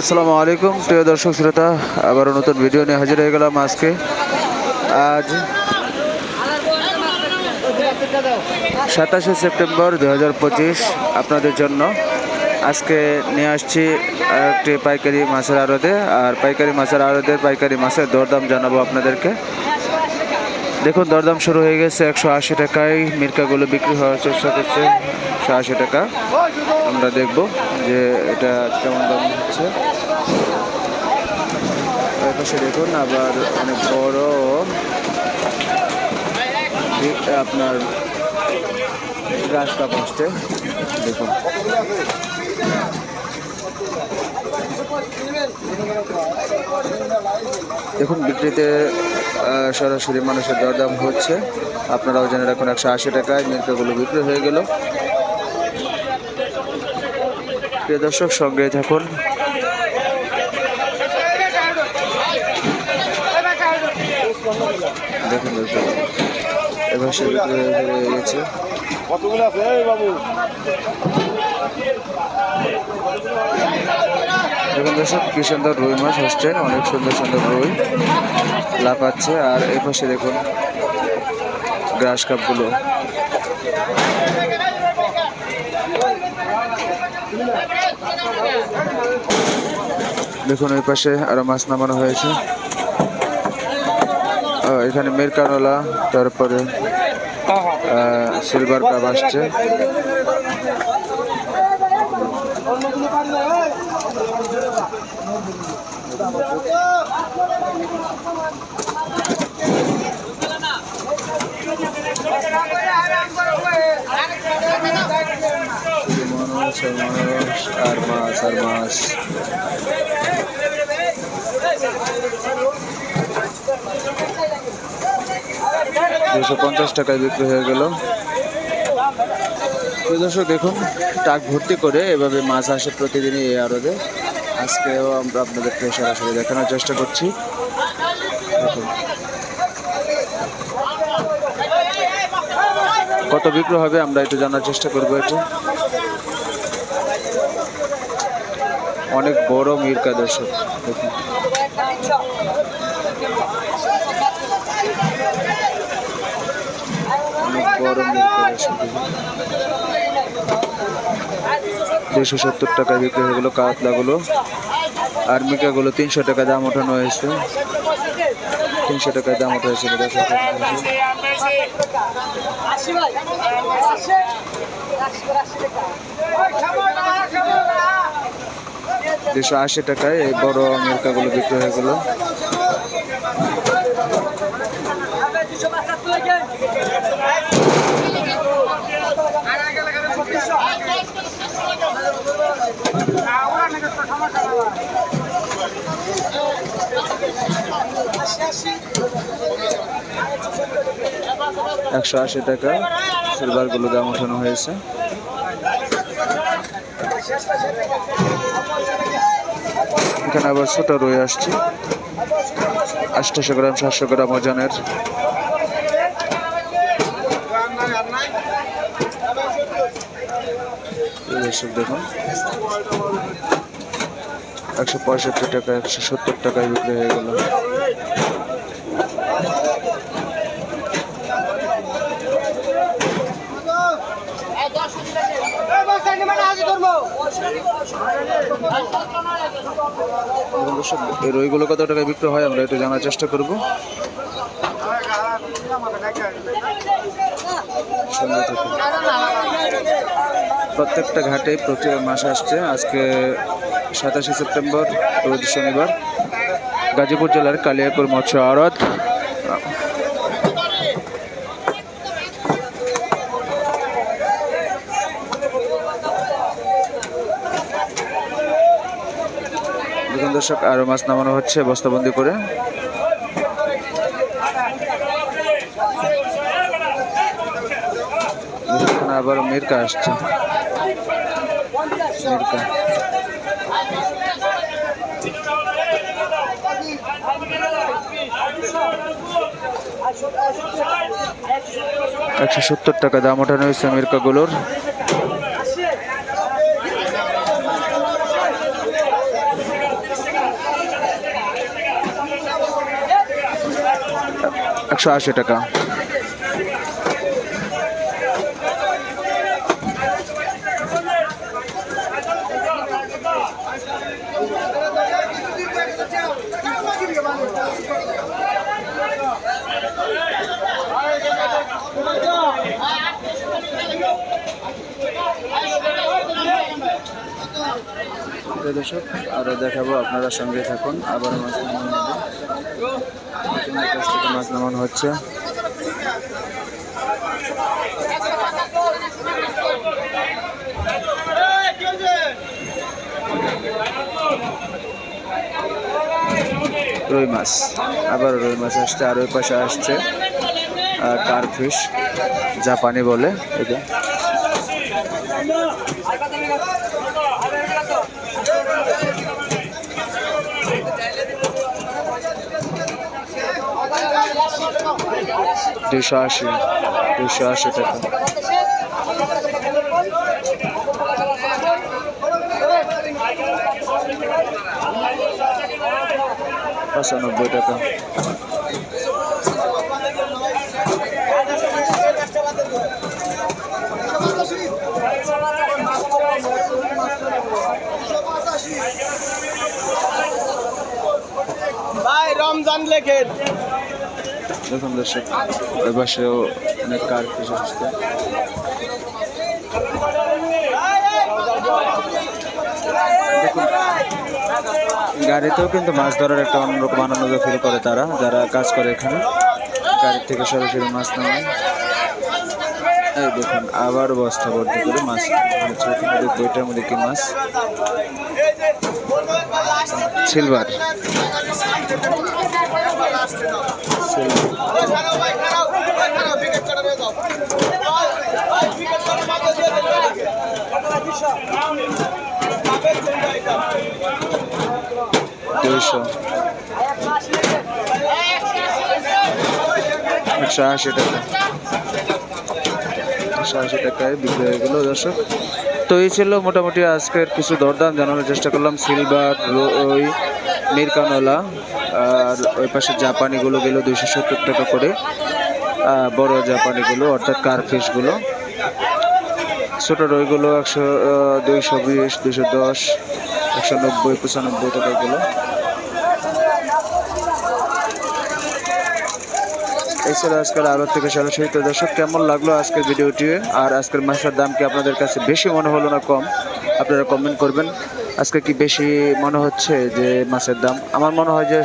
আসসালামু আলাইকুম, প্রিয় দর্শক শ্রোতা, আবারও নতুন ভিডিও নিয়ে হাজির হয়ে গেলাম আজকে। আজ সাতাশে সেপ্টেম্বর দু হাজার পঁচিশ, আপনাদের জন্য। আজকে নিয়ে আসছি একটি পাইকারি মাছের আড়তে, আর পাইকারি মাছের আড়তের পাইকারি মাছের দরদাম জানাব আপনাদেরকে। দেখুন, দরদাম শুরু হয়ে গেছে একশো আশি টাকায়। মির্কাগুলো বিক্রি হওয়ার চেষ্টা করছে। একশো আশি টাকা। আমরা দেখব যে এটা কেমন দাম হচ্ছে। পাশে দেখুন আবার অনেক বড় আপনার রাস্তা কাপ দেখুন। দেখুন, বিক্রিতে সরাসরি মানুষের দরদাম হচ্ছে। আপনারাও জেনে রাখুন, একশো আশি টাকায় মিল্কাগুলো বিক্রি হয়ে গেল। প্রিয় দর্শক সঙ্গে থাকুন। দেখুন এবার সে হয়ে গেছে কতগুলো আছে? বাবু। দেখুন দর্শক কি সুন্দর রুই মাছ আসছে অনেক সুন্দর সুন্দর রুই লাফাচ্ছে আর এই পাশে দেখুন গ্রাস কাপগুলো। দেখুন ওই পাশে আরও মাছ নামানো হয়েছে। এখানে মিরকানোলা তারপরে সিলভার কাপ আসছে। আর মানুষ আর মাছ আর মাছ। দুশো পঞ্চাশ টাকায় বিক্রি হয়ে গেল। দর্শক, দেখুন, টাক ভর্তি করে এভাবে মাছ আসে প্রতিদিনই এই আড়তে। আজকেও আমরা আপনাদেরকে সরাসরি দেখানোর চেষ্টা করছি। কত বিক্রি হবে আমরা একটু জানার চেষ্টা করব এটা। অনেক বড় মির্কা দর্শক। দেখুন দুশো সত্তর টাকা বিক্রি হয়ে গেলো কাতলাগুলো। আর মিকাগুলো তিনশো টাকা দাম ওঠানো হয়েছে। তিনশো টাকায় দাম ওঠা হয়েছিল দর্শক দুশো আশি টাকায় এই বড় মির্কাগুলো বিক্রি হয়ে গেলো। একশো আশি টাকা সিলভারগুলো দাম ওঠানো হয়েছে। এখানে আবার ছোট রয়ে আসছে। আটশোশো গ্রাম সাতশো গ্রাম ওজনের। দেখুন। একশো পঁয়ষট্টি টাকা একশো সত্তর টাকায় বিক্রি হয়ে গেল। দর্শক, রইগুলো কত টাকায় বিক্রি হয় আমরা একটু জানার চেষ্টা করব। প্রত্যেকটা ঘাটে প্রতি মাস আসছে। আজকে সাতাশে সেপ্টেম্বর, রোজ শনিবার। গাজীপুর জেলার কালিয়াকুর মৎস্য আড়ত। দর্শক, আরও মাছ নামানো হচ্ছে, বস্তাবন্দি করে। আবার মির্কা আসছে। একশো সত্তর টাকা দাম ওঠানো হয়েছে মির্কাগুলোর। একশো আশি টাকা। দর্শক আরও দেখাবো আপনারা সঙ্গে থাকুন আবার নতুনের মাছ নামানো হচ্ছে। রুই মাছ। আবার রুই মাছ আসছে, আর ওই পাশে আসছে কারফিশ, জাপানি বলে। এটা দুশো আশি দুশো আশি টাকা। পঁচানব্বই টাকা। ভাই রমজান লেখেন। দেখুন দর্শক ওই অনেক কার গাড়িতেও কিন্তু মাছ ধরার একটা অন্যরকম আনন্দ ফিল করে তারা, যারা কাজ করে এখানে। গাড়ি থেকে সরাসরি মাছ নামায়। এই দেখুন, আবার বস্তা ভর্তি করে মাছ এটার মধ্যে কি মাছ? সিলভার। দুইশো। একশো আশি টাকা। একশো আশি টাকায় হয়ে দর্শক। তো এই ছিল মোটামুটি আজকের কিছু দরদাম, জানানোর চেষ্টা করলাম। সিলভার ওই মিরকানোলা আর ওই পাশে জাপানিগুলো গেল দুইশো সত্তর টাকা করে। বড় জাপানিগুলো, অর্থাৎ কারফিশগুলো। ছোট রইগুলো একশো দুইশো বিশ, দুইশো দশ, একশো নব্বই, পঁচানব্বই টাকা এই ছিল আজকের থেকে সরাসরি তো দর্শক, কেমন লাগল আজকের ভিডিওটি? আর আজকের মাছের দাম কি আপনাদের কাছে বেশি মনে হলো না কম? আপনারা কমেন্ট করবেন। আজকে কি বেশি মনে হচ্ছে যে মাছের দাম? আমার মনে হয় যে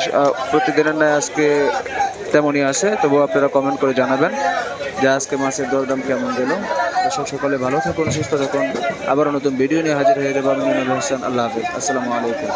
প্রতিদিনের ন্যায় আজকে তেমনই আছে, তবুও আপনারা কমেন্ট করে জানাবেন যে আজকে মাছের দরদাম কেমন গেল। দর্শক সকলে ভালো থাকুন, সুস্থ থাকুন। আবারও নতুন ভিডিও নিয়ে হাজির হয়ে যাব আমি হোসেন আল্লাহ হাফিজ। আসসালামু আলাইকুম।